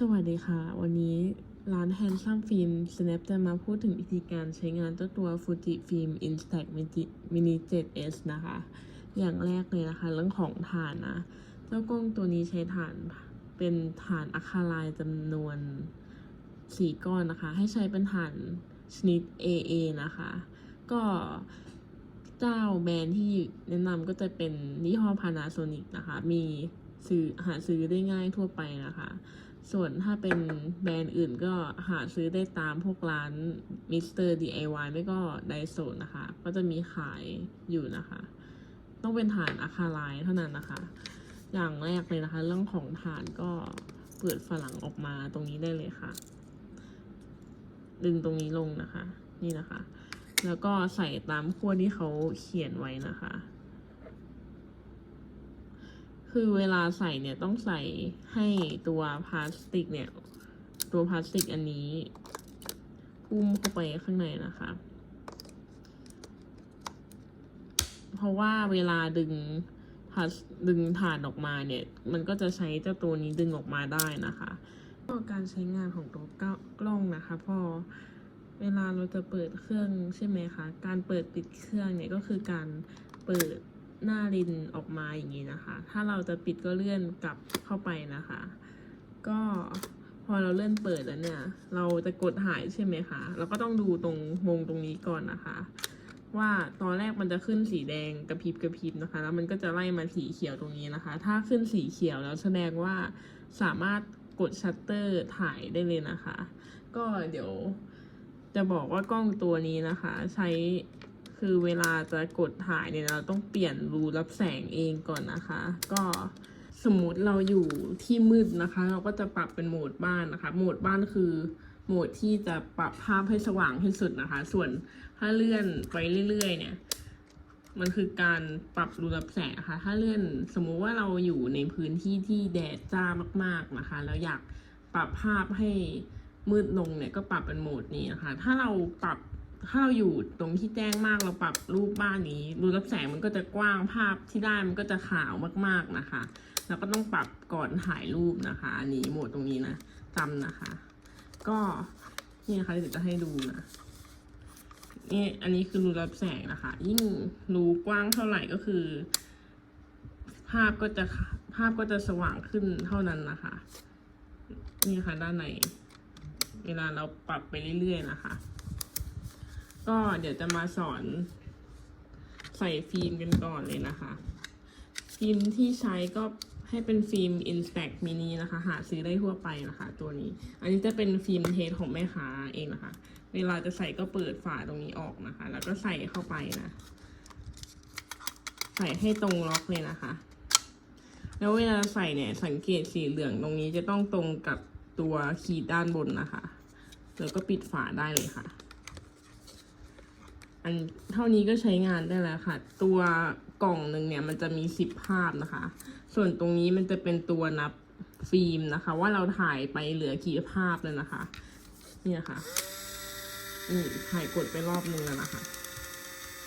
สวัสดีค่ะ วันนี้ร้าน Handsome Film Snap จะมาพูดถึงวิธีการใช้งานเจ้าตัว Fuji Film Instax Mini 7S นะคะ อย่างแรกเลยนะคะ เรื่องของฐานนะ เจ้ากล้องตัวนี้ใช้ฐานเป็นฐานอะคาไลจำนวนสี่ก้อนนะคะ ให้ใช้เป็นฐานชนิด AA นะคะ ก็เจ้าแบรนด์ที่แนะนำก็จะเป็นยี่ห้อ Panasonic นะคะ มีซื้อหาซื้อได้ง่ายทั่วไปนะคะ ส่วนถ้าเป็นแบรนด์อื่นก็หาซื้อได้ตามพวกร้านมิสเตอร์ DIY ไม่ก็ไดโซนะคะ ก็จะมีขายอยู่นะคะ ต้องเป็นฐานอะคาไลน์เท่านั้นนะคะ อย่างแรกเลยนะคะ เรื่องของฐานก็เปิดฝรั่งออกมาตรงนี้ได้เลยค่ะ ดึงตรงนี้ลงนะคะ นี่นะคะ แล้วก็ใส่ตามขั้วที่เขาเขียนไว้นะคะ คือเวลาใส่เนี่ยต้องใส่ให้ตัวพลาสติกเนี่ย ตัวพลาสติกอันนี้พุ่มเข้าไปข้างในนะคะ เพราะว่าเวลาดึงพลาสดึงฐานออกมาเนี่ย มันก็จะใช้เจ้าตัวนี้ดึงออกมาได้นะคะก็การใช้งานของตัวกล้องนะคะ พอเวลาเราจะเปิดเครื่องใช่ไหมคะ การเปิดปิดเครื่องเนี่ยก็คือการเปิด หน้ารินออกมาอย่างนี้นะคะ ถ้าเราจะปิดก็เลื่อนกลับเข้าไปนะคะ ก็พอเราเลื่อนเปิดแล้วเนี่ย เราจะกดหายใช่ไหมคะเราก็ต้องดูตรงวงตรงนี้ก่อนนะคะ ว่าตอนแรกมันจะขึ้นสีแดงกระพริบกระพริบนะคะ แล้วมันก็จะไล่มาสีเขียวตรงนี้นะคะ ถ้าขึ้นสีเขียวแล้วแสดงว่าสามารถกดชัตเตอร์ถ่ายได้เลยนะคะ ก็เดี๋ยวจะบอกว่ากล้องตัวนี้นะคะ ใช้ คือเวลาจะกดถ่ายเนี่ยเราต้องเปลี่ยนรูรับแสงเองก่อนนะคะ ก็สมมุติเราอยู่ที่มืดนะคะ เราก็จะปรับเป็นโหมดบ้านนะคะ โหมดบ้านคือโหมดที่จะปรับภาพให้สว่างที่สุดนะคะ ส่วนถ้าเลื่อนไปเรื่อยๆ เนี่ย มันคือการปรับรูรับแสงนะคะ ถ้าเลื่อนสมมุติว่าเราอยู่ในพื้นที่ที่แดดจ้ามาก ๆนะคะ แล้วอยากปรับภาพให้มืดลงเนี่ยก็ปรับเป็นโหมดนี้นะคะ ถ้าเราปรับ ถ้าเราอยู่ตรงที่แจ้งมากเราปรับรูปบ้านนี้ รูรับแสงมันก็จะกว้างภาพที่ได้มันก็จะขาวมากๆนะคะแล้วก็ต้องปรับก่อนถ่ายรูปนะคะอันนี้โหมดตรงนี้นะจำนะคะ ก็นี่นะคะเดี๋ยวจะให้ดูนะนี่อันนี้คือรูรับแสงนะคะ ยิ่งรูกว้างเท่าไหร่ก็คือ ภาพก็จะภาพก็จะสว่างขึ้นเท่านั้นนะคะ นี่ค่ะด้านใน เวลาเราปรับไปเรื่อยๆนะคะ ก็เดี๋ยวจะมาสอนใส่ฟิล์มกันก่อนเลยนะคะ ฟิล์มที่ใช้ก็ให้เป็นฟิล์ม Instax Mini นะคะ หาซื้อได้ทั่วไปนะคะ ตัวนี้ อันนี้จะเป็นฟิล์มเทสของแม่ค้าเองนะคะ เวลาจะใส่ก็เปิดฝาตรงนี้ออกนะคะ แล้วก็ใส่เข้าไปนะ ใส่ให้ตรงล็อกเลยนะคะ แล้วเวลาใส่เนี่ยสังเกตสีเหลืองตรงนี้จะต้องตรงกับตัวขีดด้านบนนะคะ แล้วก็ปิดฝาได้เลยค่ะ อันเท่านี้ก็ใช้งานได้แล้วค่ะ ตัวกล่องหนึ่งเนี่ยมันจะมีสิบภาพนะคะ ส่วนตรงนี้มันจะเป็นตัวนับฟิล์มนะคะ ว่าเราถ่ายไปเหลือกี่ภาพแล้วนะคะ เนี่ยค่ะนี่ถ่ายกดไปรอบนึงแล้วนะคะ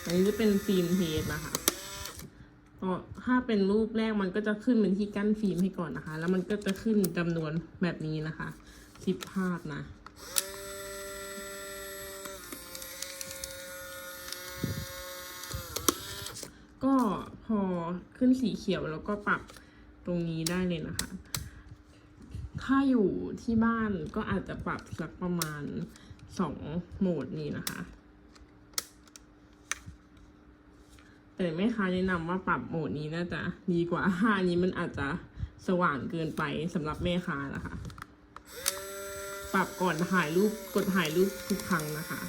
อันนี้จะเป็นฟิล์มเทสนะคะก็ถ้าเป็นรูปแรกมันก็จะขึ้นเป็นที่กั้นฟิล์มให้ก่อนนะคะ แล้วมันก็จะขึ้นจำนวนแบบนี้นะคะสิบภาพนะ ก็พอขึ้นสีเขียวแล้วก็ปรับตรงนี้ได้เลยนะคะ ถ้าอยู่ที่บ้านก็อาจจะปรับสักประมาณสองโหมดนี้นะคะ แต่แม่ค้าแนะนำว่าปรับโหมดนี้น่าจะดีกว่าห้านี้มันอาจจะสว่างเกินไปสำหรับแม่ค้านะคะ ปรับก่อนถ่ายรูปกดถ่ายรูปทุกครั้งนะคะ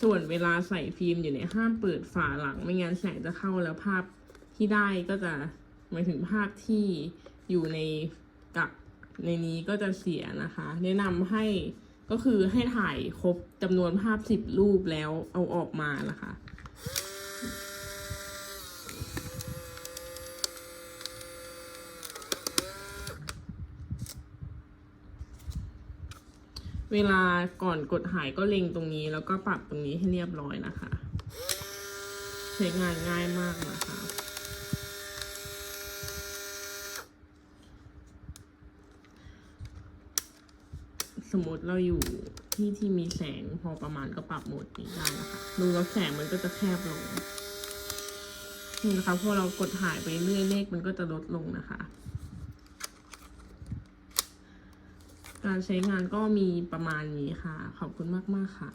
ส่วนเวลาใส่ฟิล์มอยู่เนี่ยห้ามเปิดฝาหลัง ไม่งั้นแสงจะเข้าแล้วภาพที่ได้ก็จะหมายถึงภาพที่อยู่ในกับในนี้ก็จะเสียนะคะ แนะนำให้ก็คือให้ถ่ายครบจำนวนภาพสิบรูปแล้วเอาออกมานะคะ เวลาก่อนกดหายก็เล็งตรงนี้ แล้วก็ปรับตรงนี้ให้เรียบร้อยนะคะ ใช้งานง่ายมากนะคะสมมติเราอยู่ที่ที่มีแสงพอประมาณก็ปรับโหมดนี้ได้นะคะ ดูแล้วแสงมันก็จะแคบลง นี่นะคะพอเรากดหายไปเรื่อยเลขมันก็จะลดลงนะคะ การใช้งานก็มีประมาณนี้ค่ะ ขอบคุณมาก ๆ ค่ะ